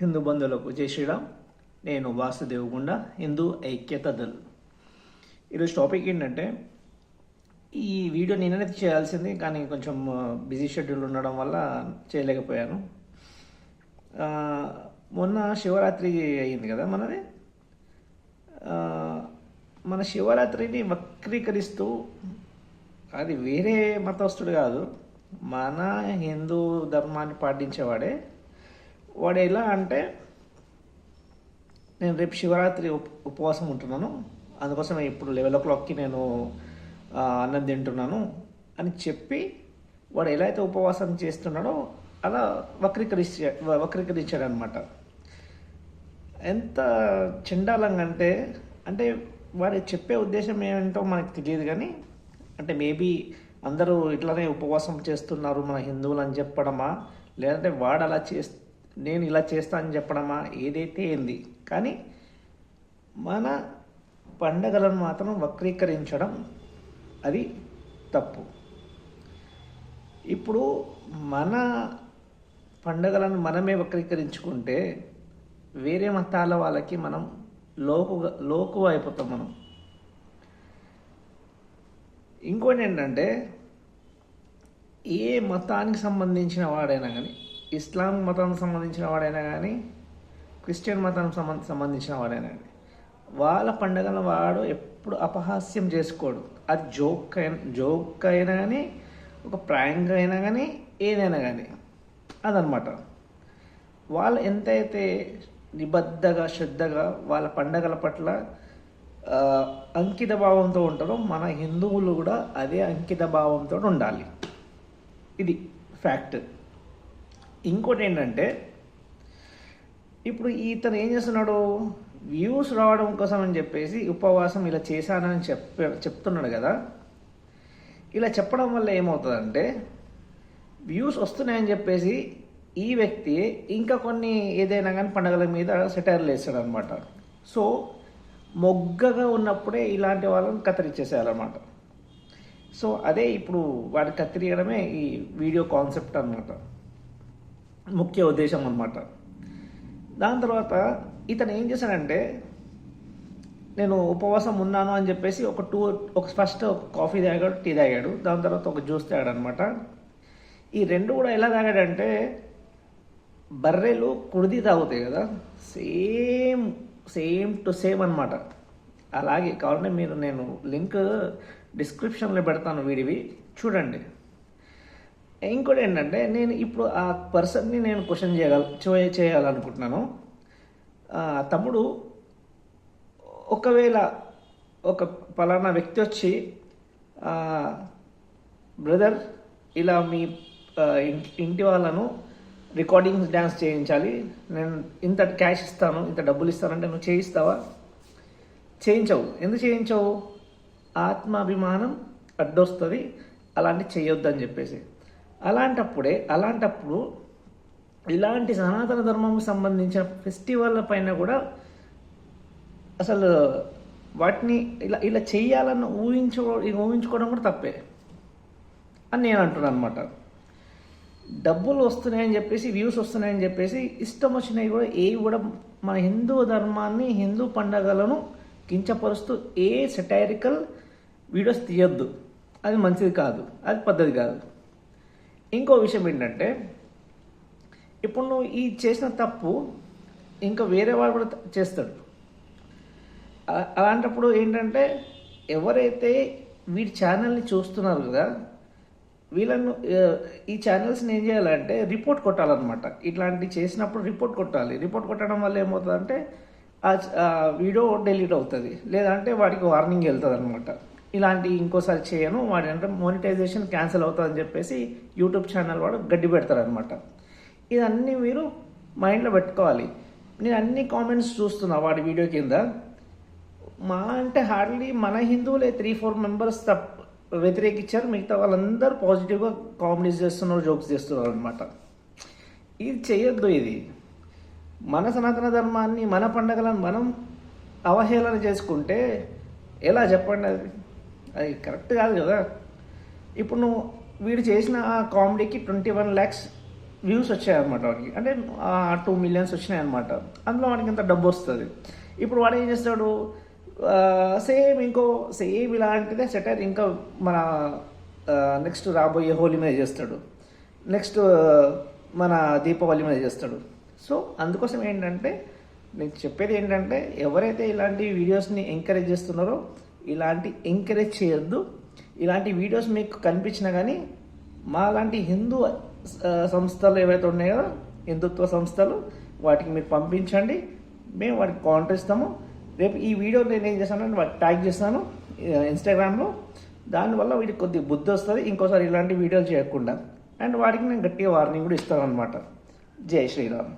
హిందూ బంధువులకు జై శ్రీరామ్. నేను వాసుదేవగుండ హిందూ ఐక్యత దల్ ఈరోజు టాపిక్ ఏంటంటే ఈ వీడియో నేనైతే చేయాల్సింది కానీ కొంచెం బిజీ షెడ్యూల్ ఉండడం వల్ల చేయలేకపోయాను. మొన్న శివరాత్రి అయింది కదా మనది? మన శివరాత్రిని వక్రీకరిస్తూ అది వేరే మతస్థుడు కాదు మన హిందూ ధర్మాన్ని పాటించేవాడే వాడు ఎలా అంటే నేను రేపు శివరాత్రి ఉప ఉపవాసం ఉంటున్నాను. అందుకోసం ఇప్పుడు లెవెన్ ఓ క్లాక్కి నేను అన్నం తింటున్నాను అని చెప్పి వాడు ఎలా అయితే ఉపవాసం చేస్తున్నాడో అలా వక్రీకరించ వక్రీకరించాడు అనమాట ఎంత చండాలంగా అంటే అంటే వాడు చెప్పే ఉద్దేశం ఏంటో మనకు తెలియదు కానీ అంటే మేబీ అందరూ ఇట్లానే ఉపవాసం చేస్తున్నారు మన హిందువులు అని చెప్పడమా లేదంటే వాడు అలా చేస్ నేను ఇలా చేస్తా అని చెప్పడమా? ఏదైతే ఏంది? కానీ మన పండగలను మాత్రం వక్రీకరించడం అది తప్పు. ఇప్పుడు మన పండగలను మనమే వక్రీకరించుకుంటే వేరే మతాల వాళ్ళకి మనం లోకుగా లోకు అయిపోతాం మనం. ఇంకోటి ఏంటంటే ఏ మతానికి సంబంధించిన వాడైనా కానీ ఇస్లాం మతానికి సంబంధించిన వాడైనా కానీ క్రిస్టియన్ మతానికి సంబంధ సంబంధించిన వాడైనా కానీ వాళ్ళ పండగల వాడు ఎప్పుడు అపహాస్యం చేసుకోడు. అది జోక్ అయినా జోక్ అయినా కానీ ఒక ప్రాంక్ అయినా కానీ ఏదైనా కానీ అదనమాట వాళ్ళు ఎంతైతే నిబద్ధగా శ్రద్ధగా వాళ్ళ పండగల పట్ల అంకిత భావంతో ఉంటారో మన హిందువులు కూడా అదే అంకిత భావంతో ఉండాలి. ఇది ఫ్యాక్ట్. ఇంకోటి ఏంటంటే ఇప్పుడు ఇతను ఏం చేస్తున్నాడు? వ్యూస్ రావడం కోసం అని చెప్పేసి ఉపవాసం ఇలా చేశానని చెప్ప చెప్తున్నాడు కదా. ఇలా చెప్పడం వల్ల ఏమవుతుందంటే వ్యూస్ వస్తున్నాయని చెప్పేసి ఈ వ్యక్తి ఇంకా కొన్ని ఏదైనా కానీ పండగల మీద సెటైర్లు వేస్తాడు అనమాట సో మొగ్గగా ఉన్నప్పుడే ఇలాంటి వాళ్ళని కత్తిరించేసేయాలన్నమాట. సో అదే ఇప్పుడు వాడిని కత్తిరియడమే ఈ వీడియో కాన్సెప్ట్ అనమాట ముఖ్య ఉద్దేశం అనమాట దాని తర్వాత ఇతను ఏం చేశాడంటే నేను ఉపవాసం ఉన్నాను అని చెప్పేసి ఒక టూ ఒక ఫస్ట్ ఒక కాఫీ తాగాడు టీ తాగాడు. దాని తర్వాత ఒక జ్యూస్ తాగాడు అనమాట ఈ రెండు కూడా ఎలా తాగాడంటే బర్రెలు కుడిది తాగుతాయి కదా సేమ్ సేమ్ టు సేమ్ అనమాట అలాగే కావాలంటే మీరు నేను లింక్ డిస్క్రిప్షన్లో పెడతాను వీడివి. చూడండి. ఇంకోటి ఏంటంటే నేను ఇప్పుడు ఆ పర్సన్ని నేను క్వశ్చన్ చేయగల చేయాలనుకుంటున్నాను. తమ్ముడు ఒకవేళ ఒక పలానా వ్యక్తి వచ్చి బ్రదర్ ఇలా మీ ఇంటి ఇంటి వాళ్ళను రికార్డింగ్ డ్యాన్స్ చేయించాలి. నేను ఇంత క్యాష్ ఇస్తాను ఇంత డబ్బులు ఇస్తానంటే నువ్వు చేయిస్తావా? చేయించవు. ఎందుకు చేయించవు? ఆత్మాభిమానం అడ్డొస్తుంది. అలాంటి చేయొద్దని చెప్పేసి. అలాంటప్పుడే అలాంటప్పుడు ఇలాంటి సనాతన ధర్మంకు సంబంధించిన ఫెస్టివల్ పైన కూడా అసలు వాటిని ఇలా ఇలా చేయాలని ఊహించు ఊహించుకోవడం కూడా తప్పే అని నేను అంటున్నాను అనమాట డబ్బులు వస్తున్నాయని చెప్పేసి వ్యూస్ వస్తున్నాయని చెప్పేసి ఇష్టం వచ్చినవి కూడా ఏవి కూడా మన హిందూ ధర్మాన్ని హిందూ పండగలను కించపరుస్తూ ఏ సెటైరికల్ వీడియోస్ తీయొద్దు. అది మంచిది కాదు. అది పద్ధతి కాదు. ఇంకో విషయం ఏంటంటే ఇప్పుడు నువ్వు ఈ చేసిన తప్పు ఇంకా వేరే వాడు కూడా చేస్తాడు. అలాంటప్పుడు ఏంటంటే ఎవరైతే వీడి ఛానల్ని చూస్తున్నారు కదా వీళ్ళను ఈ ఛానల్స్ని ఏం చేయాలంటే రిపోర్ట్ కొట్టాలన్నమాట. ఇట్లాంటివి చేసినప్పుడు రిపోర్ట్ కొట్టాలి. రిపోర్ట్ కొట్టడం వల్ల ఏమవుతుందంటే ఆ వీడియో డెలీట్ అవుతుంది. లేదంటే వాడికి వార్నింగ్ వెళ్తుంది అనమాట ఇలాంటి ఇంకోసారి చేయను. వాడి అంటే మోనిటైజేషన్ క్యాన్సిల్ అవుతుందని చెప్పేసి యూట్యూబ్ ఛానల్ వాడు గడ్డి పెడతారనమాట ఇదన్నీ మీరు మైండ్లో పెట్టుకోవాలి. నేను అన్ని కామెంట్స్ చూస్తున్నా వాడి వీడియో కింద. మా అంటే హార్డ్లీ మన హిందువులే త్రీ ఫోర్ మెంబర్స్ తప్ప వ్యతిరేకించారు మిగతా వాళ్ళందరూ పాజిటివ్గా కామెడీస్ చేస్తున్నారు జోక్స్ చేస్తున్నారు అనమాట ఇది చేయొద్దు ఇది. మన సనాతన ధర్మాన్ని మన పండగలను మనం అవహేళన చేసుకుంటే ఎలా చెప్పండి అది? అది కరెక్ట్ కాదు కదా. ఇప్పుడు నువ్వు వీడు చేసిన ఆ కామెడీకి ట్వంటీ వన్ ల్యాక్స్ వ్యూస్ వచ్చాయన్నమాట వాడికి. అంటే టూ మిలియన్స్ వచ్చినాయి అనమాట అందులో వాడికి ఇంత డబ్బు వస్తుంది. ఇప్పుడు వాడు ఏం చేస్తాడు? సేమ్ ఇంకో సేమ్ ఇలాంటిదే సెటర్ ఇంకా మన నెక్స్ట్ రాబోయే హోలీ మీద చేస్తాడు. నెక్స్ట్ మన దీపావళి మీద చేస్తాడు. సో అందుకోసం ఏంటంటే నేను చెప్పేది ఏంటంటే ఎవరైతే ఇలాంటి వీడియోస్ని ఎంకరేజ్ చేస్తున్నారో ఇలాంటి ఎంకరేజ్ చేయొద్దు. ఇలాంటి వీడియోస్ మీకు కనిపించినా కానీ మా లాంటి హిందూ సంస్థలు ఏవైతే ఉన్నాయో కదా హిందుత్వ సంస్థలు వాటికి మీరు పంపించండి. మేము వాటికి కౌంటర్ ఇస్తాము. రేపు ఈ వీడియో నేను ఏం చేస్తానంటే వాటికి ట్యాగ్ చేస్తాను ఇన్స్టాగ్రామ్లో దానివల్ల వీడికి కొద్ది బుద్ధి వస్తుంది. ఇంకోసారి ఇలాంటి వీడియోలు చేయకుండా. అండ్ వాడికి నేను గట్టిగా వార్నింగ్ కూడా ఇస్తాను అనమాట జై శ్రీరామ్.